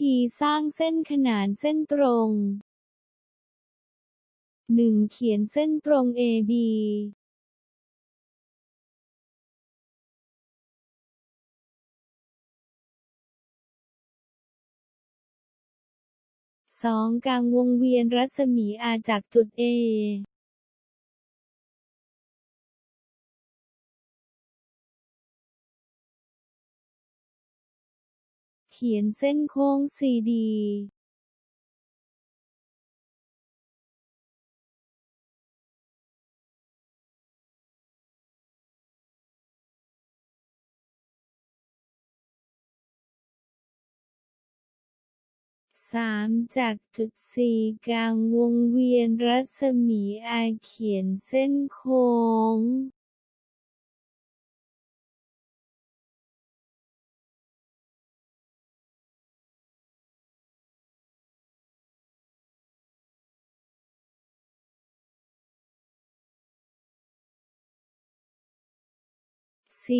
ธีสร้างเส้นขนานเส้นตรง 1. เขียนเส้นตรง AB 2. กลางวงเวียนรัศมี R จากจุด A ขียนเส้นโค้ง CD 3. จากจุด C กลางวงเวียนรัศมี R เขียนเส้นโค้ง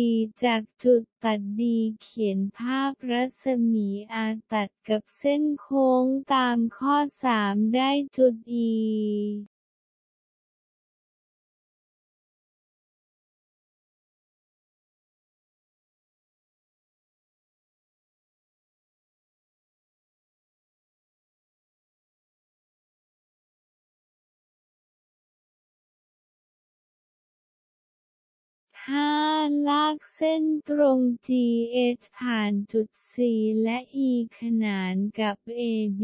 ีจากจุดตัดดีเขียนภาพรัศมีอาตัดกับเส้นโค้งตามข้อ 3 ได้จุด E 5. ลากเส้นตรง GH ผ่านจุด C และ E ขนานกับ AB